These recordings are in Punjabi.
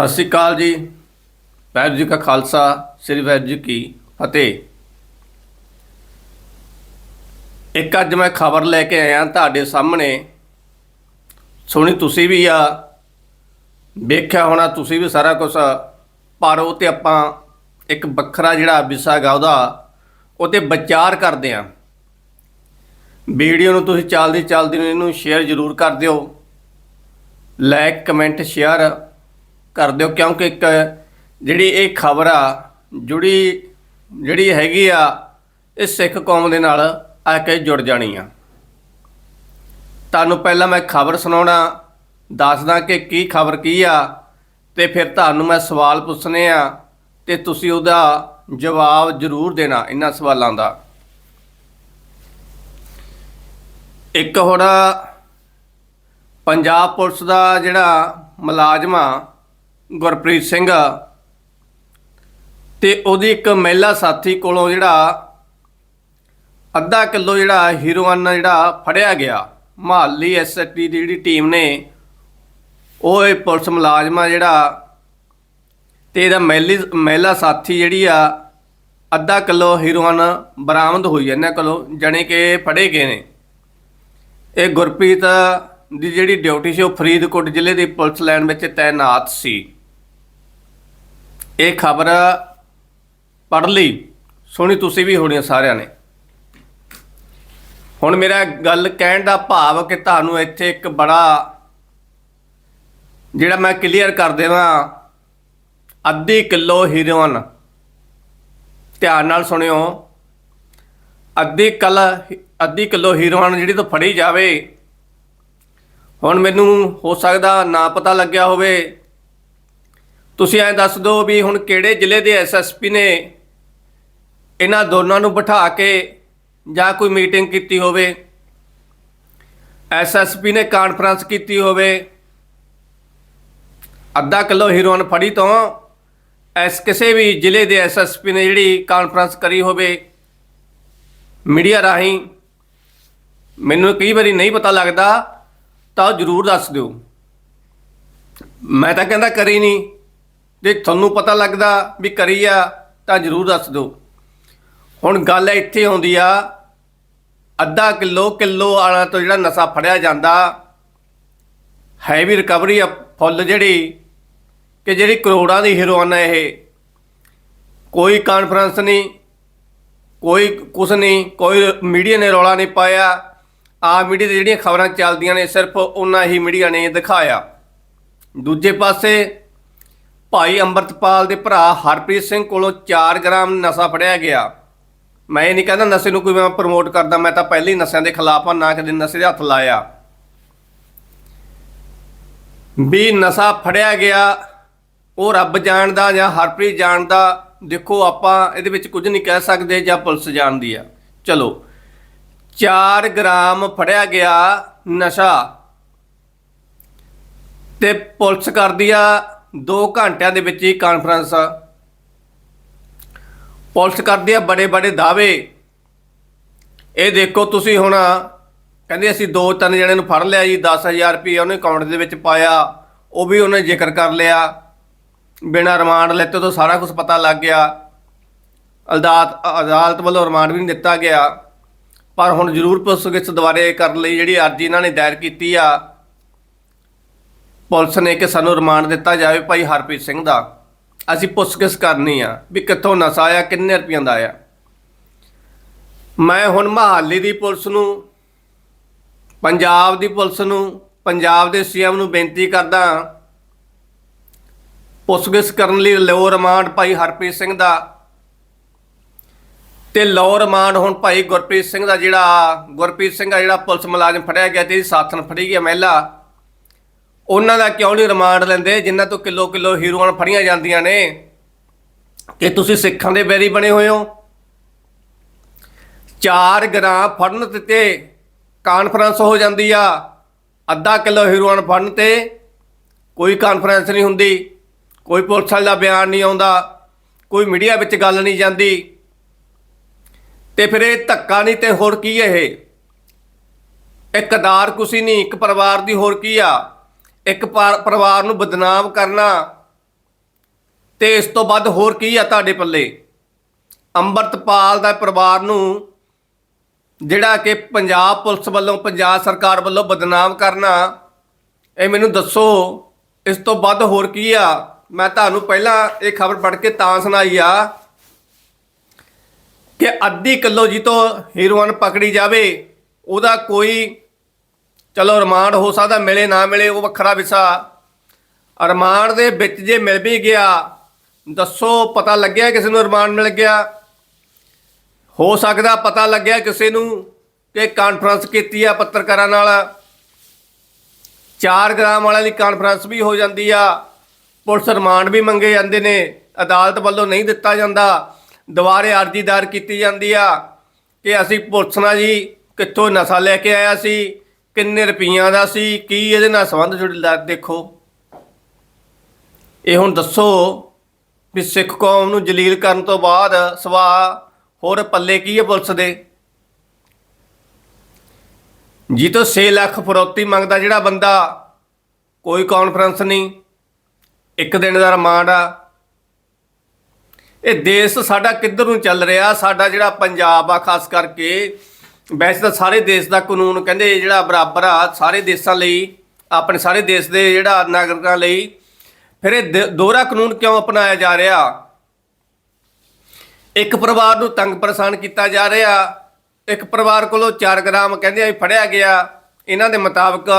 ਸਤਿ ਸ਼੍ਰੀ ਅਕਾਲ ਜੀ। ਵਾਹਿਗੁਰੂ ਜੀ ਕਾ ਖਾਲਸਾ, ਸ੍ਰੀ ਵਾਹਿਗੁਰੂ ਜੀ ਕੀ ਫਤਿਹ। ਇੱਕ ਅੱਜ ਮੈਂ ਖਬਰ ਲੈ ਕੇ ਆਇਆ ਤੁਹਾਡੇ ਸਾਹਮਣੇ। ਸੁਣੀ ਤੁਸੀਂ ਵੀ ਆ, ਵੇਖਿਆ ਹੋਣਾ ਤੁਸੀਂ ਵੀ ਸਾਰਾ ਕੁਝ ਪਰ ਉਹ ਤੇ ਆਪਾਂ ਇੱਕ ਵੱਖਰਾ ਜਿਹੜਾ ਵਿਸ਼ਾ ਗਾ ਉਹਦਾ, ਉਹ ਤੇ ਵਿਚਾਰ ਕਰਦੇ ਆਂ ਵੀਡੀਓ ਨੂੰ ਤੁਸੀਂ ਚੱਲਦੀ ਚੱਲਦੀ ਨੂੰ ਇਹਨੂੰ ਸ਼ੇਅਰ ਜ਼ਰੂਰ ਕਰ ਦਿਓ। ਲਾਈਕ ਕਮੈਂਟ ਸ਼ੇਅਰ ਕਰ ਦਿਓ, ਕਿਉਂਕਿ ਇੱਕ ਜਿਹੜੀ ਇਹ ਖਬਰ ਆ, ਜੁੜੀ, ਜਿਹੜੀ ਹੈਗੀ ਆ, ਇਹ ਸਿੱਖ ਕੌਮ ਦੇ ਨਾਲ ਆ ਕੇ ਜੁੜ ਜਾਣੀ ਆ। ਤੁਹਾਨੂੰ ਪਹਿਲਾਂ ਮੈਂ ਖਬਰ ਸੁਣਾਉਣਾ, ਦੱਸਦਾ ਕਿ ਕੀ ਖਬਰ ਕੀ ਆ, ਤੇ ਫਿਰ ਤੁਹਾਨੂੰ ਮੈਂ ਸਵਾਲ ਪੁੱਛਣੇ ਆ, ਤੇ ਤੁਸੀਂ ਉਹਦਾ ਜਵਾਬ ਜ਼ਰੂਰ ਦੇਣਾ ਇਹਨਾਂ ਸਵਾਲਾਂ ਦਾ। ਇੱਕ ਹੁਣ ਪੰਜਾਬ ਪੁਲਿਸ ਦਾ ਜਿਹੜਾ ਮੁਲਾਜ਼ਮ ਆ ਗੁਰਪ੍ਰੀਤ ਸਿੰਘ ਤੇ ਉਹਦੀ ਇੱਕ ਮਹਿਲਾ ਸਾਥੀ ਕੋਲੋਂ ਜਿਹੜਾ ਅੱਧਾ ਕਿਲੋ ਜਿਹੜਾ ਹੀਰੋਇਨ ਜਿਹੜਾ ਫੜਿਆ ਗਿਆ। ਮਹਾਲੀ ਐਸਟੀ ਦੀ ਜਿਹੜੀ ਟੀਮ ਨੇ, ਉਹ ਇਹ ਪੁਲਿਸ ਮੁਲਾਜ਼ਮ ਆ ਜਿਹੜਾ ਤੇ ਇਹਦਾ ਮਹਿਲੀ ਮਹਿਲਾ ਸਾਥੀ ਜਿਹੜੀ ਆ, ਅੱਧਾ ਕਿਲੋ ਹੀਰੋਇਨ ਬਰਾਮਦ ਹੋਈ ਇਹਨਾਂ ਕੋਲੋਂ, ਜਣੇ ਕਿ ਫੜੇ ਗਏ ਨੇ। ਇਹ ਗੁਰਪ੍ਰੀਤ ਦੀ ਜਿਹੜੀ ਡਿਊਟੀ ਸੀ, ਉਹ ਫਰੀਦਕੋਟ ਜ਼ਿਲ੍ਹੇ ਦੀ ਪੁਲਿਸ ਲਾਈਨ ਵਿੱਚ ਤਾਇਨਾਤ ਸੀ। ਇਹ ਖਬਰ ਪੜ੍ਹ ਲਈ। ਸੁਣੀ ਤੁਸੀਂ ਵੀ ਹੋਣੀ ਸਾਰਿਆਂ ਨੇ। ਹੁਣ ਮੇਰਾ ਗੱਲ ਕਹਿਣ ਦਾ ਭਾਵ ਕਿ ਤੁਹਾਨੂੰ ਇੱਥੇ ਇੱਕ ਬੜਾ ਜਿਹੜਾ ਮੈਂ ਕਲੀਅਰ ਕਰ ਦੇਵਾਂ, ਅੱਧੀ ਕਿਲੋ ਹੀਰੋਇਨ ਧਿਆਨ ਨਾਲ ਸੁਣਿਓ। ਅੱਧੀ ਕਲ ਅੱਧੀ ਕਿਲੋ ਹੀਰੋਇਨ ਜਿਹੜੀ ਤੋਂ ਫੜੀ ਜਾਵੇ, ਹੁਣ ਮੈਨੂੰ ਹੋ ਸਕਦਾ ਨਾ ਪਤਾ ਲੱਗਿਆ ਹੋਵੇ ਤੁਸੀਂ ਐਂ ਦੱਸ ਦਿਓ ਵੀ ਹੁਣ ਕਿਹੜੇ ਜ਼ਿਲ੍ਹੇ ਦੇ ਐਸਐਸਪੀ ਨੇ ਇਹਨਾਂ ਦੋਨਾਂ ਨੂੰ ਬਿਠਾ ਕੇ ਜਾਂ ਕੋਈ ਮੀਟਿੰਗ ਕੀਤੀ ਹੋਵੇ ਐਸਐਸਪੀ ਨੇ ਕਾਨਫਰੰਸ ਕੀਤੀ ਹੋਵੇ, ਅੱਧਾ ਕਿਲੋ ਹੀਰੋਇਨ ਫੜੀ ਤੋਂ ਐਸ ਕਿਸੇ ਵੀ ਜ਼ਿਲ੍ਹੇ ਦੇ ਐਸਐਸਪੀ ਨੇ ਜਿਹੜੀ ਕਾਨਫਰੰਸ ਕਰੀ ਹੋਵੇ ਮੀਡੀਆ ਰਾਹੀਂ, ਮੈਨੂੰ ਕਈ ਵਾਰੀ ਨਹੀਂ ਪਤਾ ਲੱਗਦਾ ਤਾਂ ਉਹ ਜ਼ਰੂਰ ਦੱਸ ਦਿਓ। ਮੈਂ ਤਾਂ ਕਹਿੰਦਾ ਕਰੀ ਨਹੀਂ। ਜੇ ਤੁਹਾਨੂੰ ਪਤਾ ਲੱਗਦਾ ਵੀ ਕਰੀ ਆ, ਤਾਂ ਜ਼ਰੂਰ ਦੱਸ ਦਿਓ। ਹੁਣ ਗੱਲ ਇੱਥੇ ਆਉਂਦੀ ਆ, ਅੱਧਾ ਕਿਲੋ ਕਿਲੋ ਵਾਲਾ ਤੋਂ ਜਿਹੜਾ ਨਸ਼ਾ ਫੜਿਆ ਜਾਂਦਾ ਹੈਵੀ ਰਿਕਵਰੀ ਆ, ਫੁੱਲ ਜਿਹੜੀ, ਕਿ ਜਿਹੜੀ ਕਰੋੜਾਂ ਦੀ ਹੀਰੋਇਨ ਹੈ ਇਹ। ਕੋਈ ਕਾਨਫਰੰਸ ਨਹੀਂ, ਕੋਈ ਕੁਛ ਨਹੀਂ, ਕੋਈ ਮੀਡੀਆ ਨੇ ਰੌਲਾ ਨਹੀਂ ਪਾਇਆ। ਆ ਮੀਡੀਆ ਦੇ ਜਿਹੜੀਆਂ ਖਬਰਾਂ ਚੱਲਦੀਆਂ ਨੇ, ਸਿਰਫ ਉਹਨਾਂ ਹੀ ਮੀਡੀਆ ਨੇ ਦਿਖਾਇਆ। ਦੂਜੇ ਪਾਸੇ ਭਾਈ ਅੰਮ੍ਰਿਤਪਾਲ ਦੇ ਭਰਾ ਹਰਪ੍ਰੀਤ ਸਿੰਘ ਕੋਲੋਂ 4 ਗ੍ਰਾਮ ਨਸ਼ਾ ਫੜਿਆ ਗਿਆ। ਮੈਂ ਇਹ ਨਹੀਂ ਕਹਿੰਦਾ ਨਸ਼ੇ ਨੂੰ ਕੋਈ ਮੈਂ ਪ੍ਰਮੋਟ ਕਰਦਾ, ਮੈਂ ਤਾਂ ਪਹਿਲੇ ਹੀ ਨਸ਼ਿਆਂ ਦੇ ਖਿਲਾਫ ਆ ਨਾ ਕਦੇ ਨਸ਼ੇ ਦੇ ਹੱਥ ਲਾਇਆ। ਵੀ ਨਸ਼ਾ ਫੜਿਆ ਗਿਆ, ਉਹ ਰੱਬ ਜਾਣਦਾ ਜਾਂ ਹਰਪ੍ਰੀਤ ਜਾਣਦਾ, ਦੇਖੋ ਆਪਾਂ ਇਹਦੇ ਵਿੱਚ ਕੁਝ ਨਹੀਂ ਕਹਿ ਸਕਦੇ ਜਾਂ ਪੁਲਿਸ ਜਾਣਦੀ ਆ। ਚਲੋ 4 ਗ੍ਰਾਮ ਫੜਿਆ ਗਿਆ ਨਸ਼ਾ ਤੇ ਪੁਲਿਸ ਕਰਦੀ ਆ 2 ਘੰਟਿਆਂ ਦੇ ਵਿੱਚ ਹੀ ਕਾਨਫਰੰਸ ਪੁਲਿਸ ਕਰਦੀ ਆ ਬੜੇ ਬੜੇ ਦਾਅਵੇ। ਇਹ ਦੇਖੋ ਤੁਸੀਂ ਹੁਣ, ਕਹਿੰਦੇ ਅਸੀਂ ਦੋ ਤਿੰਨ ਜਣੇ ਨੂੰ ਫੜ ਲਿਆ ਜੀ 10000 ਰੁਪਏ ਉਹਨੇ ਅਕਾਊਂਟ ਦੇ ਵਿੱਚ ਪਾਇਆ, ਉਹ ਵੀ ਉਹਨੇ ਜ਼ਿਕਰ ਕਰ ਲਿਆ। ਬਿਨਾਂ ਰਿਮਾਂਡ ਲੈਤੇ ਤੋਂ ਸਾਰਾ ਕੁਝ ਪਤਾ ਲੱਗ ਗਿਆ। ਅਦਾਲਤ ਅਦਾਲਤ ਵੱਲੋਂ ਰਿਮਾਂਡ ਵੀ ਨਹੀਂ ਦਿੱਤਾ ਗਿਆ। ਪਰ ਹੁਣ ਜ਼ਰੂਰ ਪੁੱਛਗਿੱਛ ਦੁਬਾਰੇ ਕਰਨ ਲਈ ਜਿਹੜੀ ਅਰਜ਼ੀ ਇਹਨਾਂ ਨੇ ਦਾਇਰ ਕੀਤੀ ਆ। ਪੁਲਿਸ ਨੇ ਕਿ ਸਾਨੂੰ ਰਿਮਾਂਡ ਦਿੱਤਾ ਜਾਵੇ ਭਾਈ ਹਰਪ੍ਰੀਤ ਸਿੰਘ ਦਾ। ਅਸੀਂ ਪੁੱਛਗਿੱਛ ਕਰਨੀ ਆ ਵੀ ਕਿੱਥੋਂ ਨਸ਼ਾ ਆਇਆ, ਕਿੰਨੇ ਰੁਪਈਆਂ ਦਾ ਆਇਆ। ਮੈਂ ਹੁਣ ਮਹਾਲੀ ਦੀ ਪੁਲਿਸ ਨੂੰ, ਪੰਜਾਬ ਦੀ ਪੁਲਿਸ ਨੂੰ, ਪੰਜਾਬ ਦੇ ਸੀਐਮ ਨੂੰ ਬੇਨਤੀ ਕਰਦਾ ਪੁੱਛਗਿੱਛ ਕਰਨ ਲਈ ਲਓ ਰਿਮਾਂਡ ਭਾਈ ਹਰਪ੍ਰੀਤ ਸਿੰਘ ਦਾ। ਤੇ ਲਓ ਰਿਮਾਂਡ ਹੁਣ ਭਾਈ ਗੁਰਪ੍ਰੀਤ ਸਿੰਘ ਦਾ ਜਿਹੜਾ, ਗੁਰਪ੍ਰੀਤ ਸਿੰਘ ਦਾ ਜਿਹੜਾ ਪੁਲਿਸ ਮੁਲਾਜ਼ਮ ਫੜਿਆ ਗਿਆ ਤੇ ਇਹਦੀ ਸਾਥਣ ਫੜੀ ਗਿਆ ਮਹਿਲਾ। ਉਹਨਾਂ ਦਾ ਕਿਉਂ ਨਹੀਂ ਰਿਮਾਂਡ ਲੈਂਦੇ? ਜਿਨ੍ਹਾਂ ਤੋਂ ਕਿਲੋ ਕਿਲੋ ਹੀਰੋਇਨ ਫੜੀਆਂ ਜਾਂਦੀਆਂ ਨੇ। ਕਿ ਤੁਸੀਂ ਸਿੱਖਾਂ ਦੇ ਬੈਰੀ ਬਣੇ ਹੋਏ ਹੋ? ਚਾਰ ਗ੍ਰਾਮ ਫੜਨ ਤੇ ਕਾਨਫਰੰਸ ਹੋ ਜਾਂਦੀ ਆ। ਅੱਧਾ ਕਿਲੋ ਹੀਰੋਇਨ ਫੜਨ ਤੇ ਕੋਈ ਕਾਨਫਰੰਸ ਨਹੀਂ ਹੁੰਦੀ। ਕੋਈ ਪੁਲਿਸ ਵਾਲੇ ਦਾ ਬਿਆਨ ਨਹੀਂ ਆਉਂਦਾ। ਕੋਈ ਮੀਡੀਆ ਵਿੱਚ ਗੱਲ ਨਹੀਂ ਜਾਂਦੀ। ਤੇ ਫਿਰ ਇਹ ਧੱਕਾ ਨਹੀਂ ਤੇ ਹੋਰ ਕੀ ਹੈ ਇਹ? ਕਦਾਰ ਅਦਾਰ ਕੁਸੀ ਨਹੀਂ, ਇੱਕ ਪਰਿਵਾਰ ਦੀ ਹੋਰ ਕੀ ਆ? ਇੱਕ ਪਰਿਵਾਰ ਨੂੰ ਬਦਨਾਮ ਕਰਨਾ। ਤੇ ਇਸ ਤੋਂ ਵੱਧ ਹੋਰ ਕੀ ਆ ਤੁਹਾਡੇ ਪੱਲੇ? ਅੰਮ੍ਰਿਤਪਾਲ ਦਾ ਪਰਿਵਾਰ ਨੂੰ ਜਿਹੜਾ ਕਿ ਪੰਜਾਬ ਪੁਲਿਸ ਵੱਲੋਂ, ਪੰਜਾਬ ਸਰਕਾਰ ਵੱਲੋਂ ਬਦਨਾਮ ਕਰਨਾ, ਇਹ ਮੈਨੂੰ ਦੱਸੋ। ਇਸ ਤੋਂ ਵੱਧ ਹੋਰ ਕੀ ਆ? ਮੈਂ ਤੁਹਾਨੂੰ ਪਹਿਲਾਂ ਇਹ ਖਬਰ ਪੜ੍ਹ ਕੇ ਤਾਂ ਸੁਣਾਈ ਆ ਕਿ ਅੱਧੀ ਕਿਲੋ ਜੀ ਤੋਂ ਹੀਰੋਇਨ ਪਕੜੀ ਜਾਵੇ, ਉਹਦਾ ਕੋਈ ਚਲੋ ਰਿਮਾਂਡ ਹੋ ਸਕਦਾ, ਮਿਲੇ ਨਾ ਮਿਲੇ, ਉਹ ਵੱਖਰਾ ਵਿਸ਼ਾ। ਰਿਮਾਂਡ ਦੇ ਵਿੱਚ ਜੇ ਮਿਲ ਵੀ ਗਿਆ, ਦੱਸੋ, ਪਤਾ ਲੱਗਿਆ ਕਿਸੇ ਨੂੰ ਰਿਮਾਂਡ ਮਿਲ ਗਿਆ? ਹੋ ਸਕਦਾ ਪਤਾ ਲੱਗਿਆ ਕਿਸੇ ਨੂੰ ਕਿ ਕਾਨਫਰੰਸ ਕੀਤੀ ਆ ਪੱਤਰਕਾਰਾਂ ਨਾਲ। 4 ਗ੍ਰਾਮ ਵਾਲਿਆਂ ਦੀ ਕਾਨਫਰੰਸ ਵੀ ਹੋ ਜਾਂਦੀ ਆ। ਪੁਲਿਸ ਰਿਮਾਂਡ ਵੀ ਮੰਗੇ ਜਾਂਦੇ ਨੇ, ਅਦਾਲਤ ਵੱਲੋਂ ਨਹੀਂ ਦਿੱਤਾ ਜਾਂਦਾ। ਦੁਬਾਰੇ ਅਰਜ਼ੀ ਦਾਇਰ ਕੀਤੀ ਜਾਂਦੀ ਆ ਕਿ ਅਸੀਂ ਪੁਲਿਸ ਨਾਲ ਜੀ ਕਿੱਥੋਂ ਨਸ਼ਾ ਲੈ ਕੇ ਆਇਆ ਸੀ? ਕਿੰਨੇ ਰੁਪਈਆਂ ਦਾ ਸੀ, ਕੀ ਇਹਦੇ ਨਾਲ ਸੰਬੰਧ ਜੁੜਦਾ ਦੇਖੋ। ਇਹ ਹੁਣ ਦੱਸੋ ਵੀ ਸਿੱਖ ਕੌਮ ਨੂੰ ਜਲੀਲ ਕਰਨ ਤੋਂ ਬਾਅਦ ਸਵਾ ਹੋਰ ਪੱਲੇ ਕੀ ਹੈ ਪੁਲਿਸ ਦੇ? ਜੀ ਤੋਂ 6 ਲੱਖ ਫਰੋਤੀ ਮੰਗਦਾ ਜਿਹੜਾ ਬੰਦਾ, ਕੋਈ ਕਾਨਫਰੰਸ ਨਹੀਂ, ਇੱਕ ਦਿਨ ਦਾ ਰਿਮਾਂਡ ਆ। ਇਹ ਦੇਸ਼ ਸਾਡਾ ਕਿੱਧਰ ਨੂੰ ਚੱਲ ਰਿਹਾ? ਸਾਡਾ ਜਿਹੜਾ ਪੰਜਾਬ ਆ, ਖਾਸ ਕਰਕੇ ਵੈਸੇ ਤਾਂ ਸਾਰੇ ਦੇਸ਼ ਦਾ ਕਾਨੂੰਨ ਕਹਿੰਦੇ ਜਿਹੜਾ ਬਰਾਬਰ ਆ, ਸਾਰੇ ਦੇਸ਼ਾਂ ਲਈ, ਆਪਣੇ ਸਾਰੇ ਦੇਸ਼ ਦੇ ਜਿਹੜਾ ਨਾਗਰਿਕਾਂ ਲਈ, ਫਿਰ ਇਹ ਦੋਹਰਾ ਕਾਨੂੰਨ ਕਿਉਂ ਅਪਣਾਇਆ ਜਾ ਰਿਹਾ? ਇੱਕ ਪਰਿਵਾਰ ਨੂੰ ਤੰਗ ਪਰੇਸ਼ਾਨ ਕੀਤਾ ਜਾ ਰਿਹਾ, ਇੱਕ ਪਰਿਵਾਰ ਕੋਲੋਂ 4 ਗ੍ਰਾਮ ਕਹਿੰਦੇ ਆ ਵੀ ਫੜਿਆ ਗਿਆ, ਇਹਨਾਂ ਦੇ ਮੁਤਾਬਕ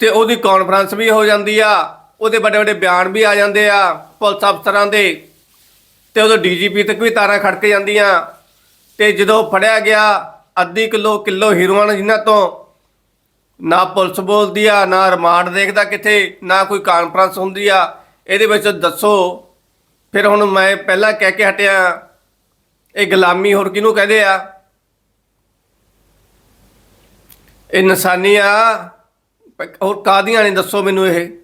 ਤੇ ਉਹਦੀ ਕਾਨਫਰੰਸ ਵੀ ਹੋ ਜਾਂਦੀ ਆ, ਉਹਦੇ ਵੱਡੇ ਵੱਡੇ ਬਿਆਨ ਵੀ ਆ ਜਾਂਦੇ ਆ, ਪੁਲਿਸ ਅਫਸਰਾਂ ਦੇ, ਤੇ ਉਹਦੇ ਡੀਜੀਪੀ ਤੱਕ ਵੀ ਤਾਰਾਂ ਖੜਕ ਜਾਂਦੀਆਂ। ਤੇ ਜਦੋਂ ਫੜਿਆ ਗਿਆ, ਅੱਧੀ ਕਿਲੋ ਕਿਲੋ ਹੀਰੋਇਨ ਜਿਨ੍ਹਾਂ ਤੋਂ ਨਾ ਪੁਲਿਸ ਬੋਲਦੀ ਆ, ਨਾ ਰਿਮਾਂਡ ਦੇਖਦਾ ਕਿੱਥੇ, ਨਾ ਕੋਈ ਕਾਨਫਰੰਸ ਹੁੰਦੀ ਆ, ਇਹਦੇ ਵਿੱਚ ਦੱਸੋ। ਫਿਰ ਹੁਣ ਮੈਂ ਪਹਿਲਾਂ ਕਹਿ ਕੇ ਹਟਿਆ, ਇਹ ਗੁਲਾਮੀ ਹੋਰ ਕਿਹਨੂੰ ਕਹਦੇ ਆ? ਇਹ ਨਿਸ਼ਾਨੀ ਆ। ਪ- ਹੋਰ ਕਾਦੀਆਂ ਨੇ ਦੱਸੋ ਮੈਨੂੰ ਇਹ?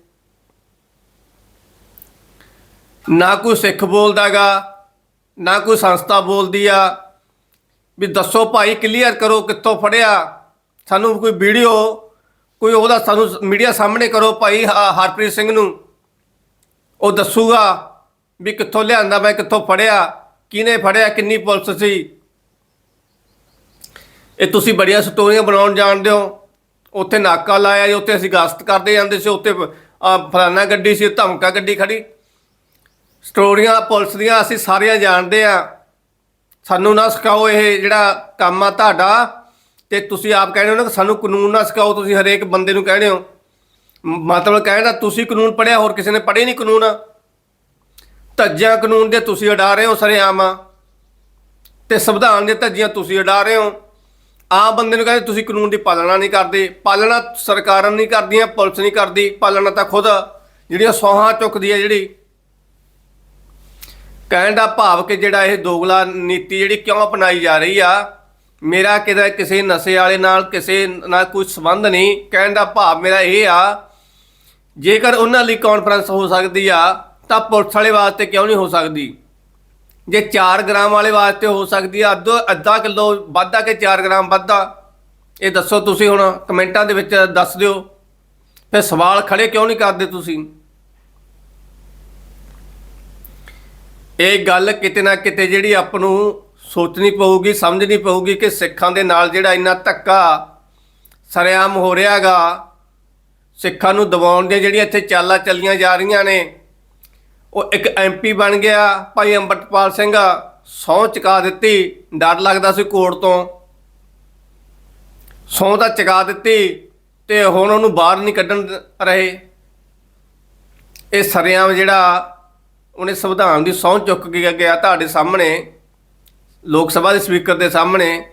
ਨਾ ਕੋਈ ਸਿੱਖ ਬੋਲਦਾਗਾ, ਨਾ ਕੋਈ ਸੰਸਥਾ ਬੋਲਦੀ ਆ ਵੀ ਦੱਸੋ ਭਾਈ ਕਲੀਅਰ ਕਰੋ ਕਿੱਥੋਂ ਫੜਿਆ। ਸਾਨੂੰ ਕੋਈ ਵੀਡੀਓ, ਕੋਈ ਉਹਦਾ ਸਾਨੂੰ ਮੀਡੀਆ ਸਾਹਮਣੇ ਕਰੋ ਭਾਈ, ਹ- ਹਰਪ੍ਰੀਤ ਸਿੰਘ ਨੂੰ। ਉਹ ਦੱਸੂਗਾ ਵੀ ਕਿੱਥੋਂ ਲਿਆਂਦਾ, ਮੈਂ ਕਿੱਥੋਂ ਫੜਿਆ, ਕਿਹਨੇ ਫੜਿਆ, ਕਿੰਨੀ ਪੁਲਿਸ ਸੀ। ਇਹ ਤੁਸੀਂ ਬੜੀਆਂ ਸਟੋਰੀਆਂ ਬਣਾਉਣ ਜਾਣਦੇ ਹੋ। ਉੱਥੇ ਨਾਕਾ ਲਾਇਆ ਜੀ, ਉੱਥੇ ਅਸੀਂ ਗਸ਼ਤ ਕਰਦੇ ਜਾਂਦੇ ਸੀ, ਉੱਥੇ ਫਲਾਨਾ ਗੱਡੀ ਸੀ, ਧਮਕਾ ਗੱਡੀ ਖੜੀ। ਸਟੋਰੀਆਂ, ਪੁਲਿਸ ਦੀਆਂ ਅਸੀਂ ਸਾਰੀਆਂ ਜਾਣਦੇ ਆ ਸਾਨੂੰ ਨਾ ਸਿਖਾਓ ਇਹ ਜਿਹੜਾ ਕੰਮ ਆ ਤੁਹਾਡਾ ਤੇ ਤੁਸੀਂ ਆਪ ਕਹਿੰਦੇ ਹੋ ਨਾ ਕਿ ਸਾਨੂੰ ਕਾਨੂੰਨ ਨਾ ਸਿਖਾਓ, ਤੁਸੀਂ ਹਰੇਕ ਬੰਦੇ ਨੂੰ ਕਹਿੰਦੇ ਹੋ। ਮ- ਮਤਲਬ ਕਹਿੰਦਾ ਤੁਸੀਂ ਕਾਨੂੰਨ ਪੜਿਆ ਹੋਰ ਕਿਸੇ ਨੇ ਪੜ੍ਹੇ ਨਹੀਂ ਕਾਨੂੰਨ। ਧੱਜਿਆਂ ਕਾਨੂੰਨ ਦੇ ਤੁਸੀਂ ਉਡਾ ਰਹੇ ਹੋ, ਸਰੇਆਮ। ਤੇ ਸੰਵਿਧਾਨ ਦੇ ਧੱਜੀਆਂ ਤੁਸੀਂ ਉਡਾ ਰਹੇ ਹੋ। ਆਮ ਬੰਦੇ ਨੂੰ ਕਹਿੰਦੇ ਤੁਸੀਂ ਕਾਨੂੰਨ ਦੀ ਪਾਲਣਾ ਨਹੀਂ ਕਰਦੇ। ਪਾਲਣਾ ਸਰਕਾਰਾਂ ਨਹੀਂ ਕਰਦੀਆਂ, ਪੁਲਿਸ ਨਹੀਂ ਕਰਦੀ। ਪਾਲਣਾ ਤਾਂ ਖੁਦ ਜਿਹੜੀਆਂ ਸੌਹਾਂ ਚੁੱਕਦੀ ਹੈ ਜਿਹੜੀ ਕਹਿਣ ਦਾ ਭਾਵ ਕਿ ਜਿਹੜਾ ਇਹ ਦੋਗਲਾ ਨੀਤੀ ਜਿਹੜੀ ਕਿਉਂ ਅਪਣਾਈ ਜਾ ਰਹੀ ਆ, ਮੇਰਾ ਕਿਤੇ ਕਿਸੇ ਨਸ਼ੇ ਵਾਲੇ ਨਾਲ ਕਿਸੇ ਨਾਲ ਕੋਈ ਸੰਬੰਧ ਨਹੀਂ, ਕਹਿਣ ਦਾ ਭਾਵ ਮੇਰਾ ਇਹ ਆ, ਜੇਕਰ ਉਹਨਾਂ ਲਈ ਕਾਨਫਰੰਸ ਹੋ ਸਕਦੀ ਆ, ਤਾਂ ਪੁਲਿਸ ਵਾਲੇ ਵਾਸਤੇ ਕਿਉਂ ਨਹੀਂ ਹੋ ਸਕਦੀ? ਜੇ 4 ਗ੍ਰਾਮ ਵਾਲੇ ਵਾਸਤੇ ਹੋ ਸਕਦੀ ਆ, ਅੱਧੋ ਅੱਧਾ ਕਿਲੋ ਵੱਧਾ ਕਿ 4 ਗ੍ਰਾਮ ਵੱਧਾ? ਇਹ ਦੱਸੋ ਤੁਸੀਂ ਹੁਣ ਕਮੈਂਟਾਂ ਦੇ ਵਿੱਚ ਦੱਸ ਦਿਓ। ਫਿਰ ਸਵਾਲ ਖੜੇ ਕਿਉਂ ਨਹੀਂ ਕਰਦੇ ਤੁਸੀਂ? ਇਹ ਗੱਲ ਕਿਤੇ ਨਾ ਕਿਤੇ ਜਿਹੜੀ ਆਪ ਨੂੰ ਸੋਚਣੀ ਪਊਗੀ, ਸਮਝਣੀ ਪਊਗੀ ਕਿ ਸਿੱਖਾਂ ਦੇ ਨਾਲ ਜਿਹੜਾ ਇੰਨਾ ਧੱਕਾ ਸਰੇਆਮ ਹੋ ਰਿਹਾਗਾ ਸਿੱਖਾਂ ਨੂੰ ਦਬਾਉਣ ਦੀਆਂ ਜਿਹੜੀਆਂ ਇੱਥੇ ਚਾਲਾਂ ਚੱਲੀਆਂ ਜਾ ਰਹੀਆਂ ਨੇ, ਉਹ ਇੱਕ ਐਮਪੀ ਬਣ ਗਿਆ, ਭਾਈ ਅੰਮ੍ਰਿਤਪਾਲ ਸਿੰਘ ਸਹੁੰ ਚੁਕਾ ਦਿੱਤੀ, ਡਰ ਲੱਗਦਾ ਸੀ ਕੋਰਟ ਤੋਂ। ਸਹੁੰ ਤਾਂ ਚਕਾ ਦਿੱਤੀ ਤੇ ਹੁਣ ਉਹਨੂੰ ਬਾਹਰ ਨਹੀਂ ਕੱਢਣ ਰਹੇ। ਇਹ ਸਰੇਆਮ ਜਿਹੜਾ ਉਹਨੇ ਸੰਵਿਧਾਨ ਦੀ ਸਹੁੰ ਚੁੱਕ ਕੇ ਗਿਆ ਤੁਹਾਡੇ ਸਾਹਮਣੇ, ਲੋਕ ਸਭਾ ਦੇ ਸਪੀਕਰ ਦੇ ਸਾਹਮਣੇ।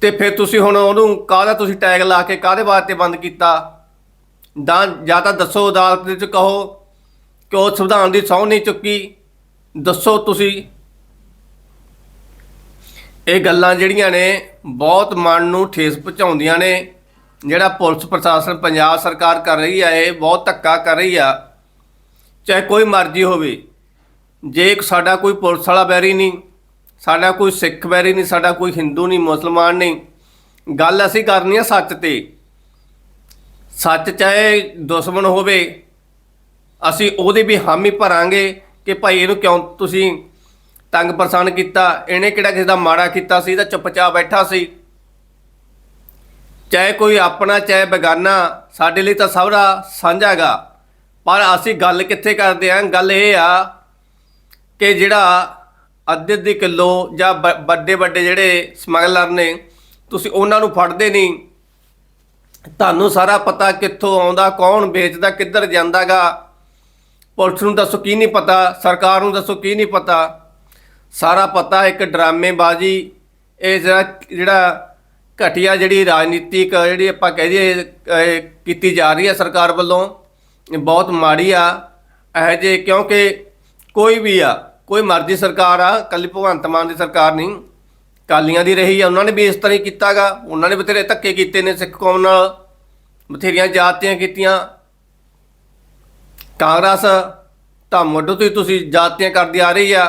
ਤੇ ਫਿਰ ਤੁਸੀਂ ਹੁਣ ਉਹਨੂੰ ਕਾਹਦਾ ਤੁਸੀਂ ਟੈਗ ਲਾ ਕੇ ਕਾਹਦੇ ਵਾਸਤੇ ਬੰਦ ਕੀਤਾ? ਤਾਂ ਜਾਂ ਤਾਂ ਦੱਸੋ ਅਦਾਲਤ ਦੇ ਵਿੱਚ ਕਹੋ ਕਿ ਉਹ ਸੰਵਿਧਾਨ ਦੀ ਸਹੁੰ ਨਹੀਂ ਚੁੱਕੀ। ਦੱਸੋ ਤੁਸੀਂ। ਇਹ ਗੱਲਾਂ ਜਿਹੜੀਆਂ ਨੇ ਬਹੁਤ ਮਨ ਨੂੰ ਠੇਸ ਪਹੁੰਚਾਉਂਦੀਆਂ ਨੇ। ਜਿਹੜਾ ਪੁਲਿਸ ਪ੍ਰਸ਼ਾਸਨ ਪੰਜਾਬ ਸਰਕਾਰ ਕਰ ਰਹੀ ਆ, ਇਹ ਬਹੁਤ ਧੱਕਾ ਕਰ ਰਹੀ ਆ। ਚਾਹੇ ਕੋਈ ਮਰਜ਼ੀ ਹੋਵੇ, ਜੇ ਸਾਡਾ ਕੋਈ ਪੁਲਿਸ ਵਾਲਾ ਬੈਰੀ ਨਹੀਂ, ਸਾਡਾ ਕੋਈ ਸਿੱਖ ਬੈਰੀ ਨਹੀਂ, ਸਾਡਾ ਕੋਈ ਹਿੰਦੂ ਨਹੀਂ, ਮੁਸਲਮਾਨ ਨਹੀਂ, ਗੱਲ ਅਸੀਂ ਕਰਨੀ ਆ ਸੱਚ ਤੇ। ਸੱਚ ਚਾਹੇ ਦੁਸ਼ਮਣ ਹੋਵੇ, ਅਸੀਂ ਉਹਦੇ ਵੀ ਹਾਮੀ ਭਰਾਂਗੇ ਕਿ ਭਾਈ ਇਹਨੂੰ ਕਿਉਂ ਤੁਸੀਂ ਤੰਗ ਪਰੇਸ਼ਾਨ ਕੀਤਾ, ਇਹਨੇ ਕਿਹੜਾ ਕਿਸੇ ਦਾ ਮਾੜਾ ਕੀਤਾ ਸੀ ਤਾਂ ਚੁੱਪਚਾਪ ਬੈਠਾ ਸੀ। ਚਾਹੇ ਕੋਈ ਆਪਣਾ, ਚਾਹੇ ਬੇਗਾਨਾ, ਸਾਡੇ ਲਈ ਤਾਂ ਸਭ ਦਾ ਸਾਂਝਾਗਾ ਪਰ ਅਸੀਂ ਗੱਲ ਕਿੱਥੇ ਕਰਦੇ ਆਂ? ਗੱਲ ਇਹ ਆ ਕਿ ਜਿਹੜਾ ਅੱਧੇ ਅੱਧੇ ਕਿਲੋ ਜਾਂ ਬ- ਵੱਡੇ ਵੱਡੇ ਜਿਹੜੇ ਸਮਗਲਰ ਨੇ, ਤੁਸੀਂ ਉਹਨਾਂ ਨੂੰ ਫੜਦੇ ਨਹੀਂ। ਤੁਹਾਨੂੰ ਸਾਰਾ ਪਤਾ ਕਿੱਥੋਂ ਆਉਂਦਾ, ਕੌਣ ਵੇਚਦਾ, ਕਿੱਧਰ ਜਾਂਦਾਗਾ। ਪੁਲਿਸ ਨੂੰ ਦੱਸੋ ਕੀ ਨਹੀਂ ਪਤਾ, ਸਰਕਾਰ ਨੂੰ ਦੱਸੋ ਕੀ ਨਹੀਂ ਪਤਾ। ਸਾਰਾ ਪਤਾ ਇੱਕ ਡਰਾਮੇਬਾਜ਼ੀ, ਇਹ ਜਿਹੜਾ ਜਿਹੜਾ ਘਟੀਆ ਜਿਹੜੀ ਰਾਜਨੀਤਿਕ ਜਿਹੜੀ ਆਪਾਂ ਕਹਿ ਦਈਏ ਕੀਤੀ ਜਾ ਰਹੀ ਹੈ ਸਰਕਾਰ ਵੱਲੋਂ। ਬਹੁਤ ਮਾੜੀ ਆ, ਇਹ ਜੇ ਕਿਉਂਕਿ ਕੋਈ ਵੀ ਆ, ਕੋਈ ਮਰਜ਼ੀ ਸਰਕਾਰ ਆ, ਕੱਲੀ ਭਗਵੰਤ ਮਾਨ ਦੀ ਸਰਕਾਰ ਨਹੀਂ ਕਾਲੀਆਂ ਦੀ ਰਹੀ ਆ, ਉਹਨਾਂ ਨੇ ਵੀ ਇਸ ਤਰ੍ਹਾਂ ਹੀ ਕੀਤਾਗਾ, ਉਹਨਾਂ ਨੇ ਬਥੇਰੇ ਧੱਕੇ ਕੀਤੇ ਨੇ ਸਿੱਖ ਕੌਮ ਨਾਲ, ਬਥੇਰੀਆਂ ਜਾਤੀਆਂ ਕੀਤੀਆਂ। ਕਾਂਗਰਸ ਤਾਂ ਮੁੱਢ ਤੋਂ ਹੀ ਤੁਸੀਂ ਜਾਤੀਆਂ ਕਰਦੀ ਆ ਰਹੀ ਆ,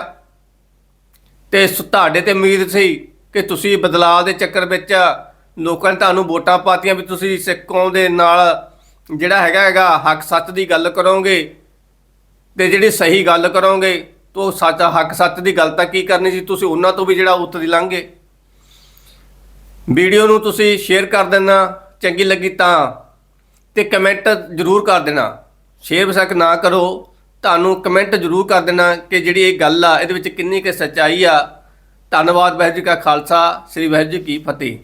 ਤੇ ਤੁਹਾਡੇ ਤੇ ਉਮੀਦ ਸੀ ਕਿ ਤੁਸੀਂ ਬਦਲਾਅ ਦੇ ਚੱਕਰ ਵਿੱਚ ਲੋਕਾਂ ਨੇ ਤੁਹਾਨੂੰ ਵੋਟਾਂ ਪਾਤੀਆਂ ਵੀ ਤੁਸੀਂ ਸਿੱਖ ਕੌਮ ਦੇ ਨਾਲ ਜਿਹੜਾ ਹੈਗਾ ਹੈਗਾ, ਹੱਕ ਸੱਚ ਦੀ ਗੱਲ ਕਰੋਗੇ ਤੇ ਜਿਹੜੀ ਸਹੀ ਗੱਲ ਕਰੋਗੇ, ਤੋ ਸੱਚ, ਹੱਕ ਸੱਚ ਦੀ ਗੱਲ ਤਾਂ ਕੀ ਕਰਨੀ ਸੀ? ਤੁਸੀਂ ਉਹਨਾਂ ਤੋਂ ਵੀ ਜਿਹੜਾ ਉੱਤਰੀ ਲੰਘੇ ਵੀਡੀਓ ਨੂੰ ਤੁਸੀਂ ਸ਼ੇਅਰ ਕਰ ਦੇਣਾ, ਚੰਗੀ ਲੱਗੀ ਤਾਂ, ਤੇ ਕਮੈਂਟ ਜ਼ਰੂਰ ਕਰ ਦੇਣਾ। ਸ਼ੇਅਰ ਬਸਕ ਨਾ ਕਰੋ, ਤੁਹਾਨੂੰ ਕਮੈਂਟ ਜ਼ਰੂਰ ਕਰ ਦੇਣਾ ਕਿ ਜਿਹੜੀ ਇਹ ਗੱਲ ਆ, ਇਹਦੇ ਵਿੱਚ ਕਿੰਨੀ ਕੁ ਸੱਚਾਈ ਆ। ਧੰਨਵਾਦ, ਵਾਹਿਗੁਰੂ ਜੀ ਕਾ ਖਾਲਸਾ, ਸ੍ਰੀ ਵਾਹਿਗੁਰੂ ਜੀ ਕੀ ਫਤਿਹ।